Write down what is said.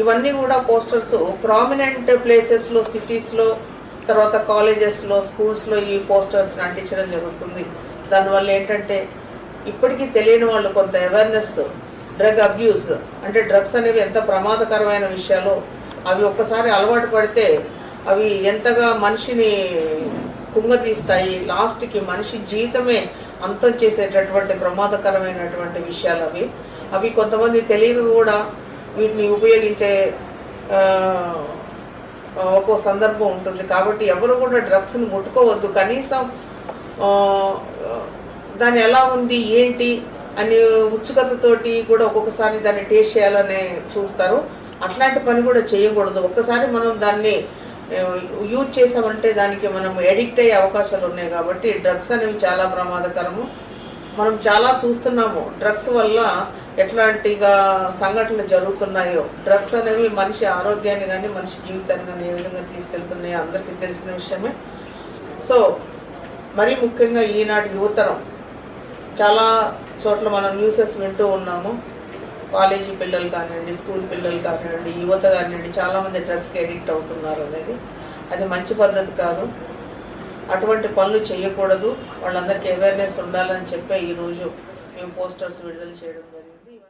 ఇవన్నీ కూడా posters. Prominent ప్లేసెస్లో సిటీస్లో తర్వాత కాలేజెస్లో స్కూల్స్లో ఈ పోస్టర్స్ అంటించడం జరుగుతుంది. దానివల్ల ఏంటంటే ఇప్పటికీ తెలియని వాళ్ళు కొంత అవేర్నెస్ డ్రగ్ అబ్యూస్ అంటే డ్రగ్స్ అనేవి ఎంత ప్రమాదకరమైన విషయాలు అవి ఒక్కసారి అలవాటు పడితే అవి ఎంతగా మనిషిని కుంగతీస్తాయి లాస్ట్కి మనిషి జీవితమే అంతం చేసేటటువంటి ప్రమాదకరమైనటువంటి విషయాలు అవి. అవి కొంతమంది తెలియదు కూడా వీటిని ఉపయోగించే ఒక్కో సందర్భం ఉంటుంది. కాబట్టి ఎవరు కూడా డ్రగ్స్ని ముట్టుకోవద్దు. కనీసం దాని ఎలా ఉంది ఏంటి అని ఉత్సుకతతోటి కూడా ఒక్కొక్కసారి దాన్ని టేస్ట్ చేయాలని చూస్తారు. అట్లాంటి పని కూడా చేయకూడదు. ఒక్కసారి మనం దాన్ని యూజ్ చేసామంటే దానికి మనం ఎడిక్ట్ అయ్యే అవకాశాలు ఉన్నాయి కాబట్టి డ్రగ్స్ అనేవి చాలా ప్రమాదకరము. మనం చాలా చూస్తున్నాము. డ్రగ్స్ వల్ల ఎట్లాంటిగా సంఘటనలు జరుగుతున్నాయో డ్రగ్స్ అనేవి మనిషి ఆరోగ్యాన్ని కానీ మనిషి జీవితాన్ని కానీ ఏ విధంగా తీసుకెళ్తున్నాయో అందరికీ తెలిసిన విషయమే. సో మరీ ముఖ్యంగా ఈనాటి యువతరం చాలా చోట్ల మనం న్యూసెస్ వింటూ ఉన్నాము. కాలేజీ పిల్లలు కానివ్వండి స్కూల్ పిల్లలు కానివ్వండి యువత కానివ్వండి చాలా మంది డ్రగ్స్కి అడిక్ట్ అవుతున్నారు అనేది. అది మంచి పద్ధతి కాదు. అటువంటి పనులు చేయకూడదు. వాళ్ళందరికీ అవేర్నెస్ ఉండాలని చెప్పే ఈ రోజు మేము పోస్టర్స్ విడుదల చేయడం జరిగింది.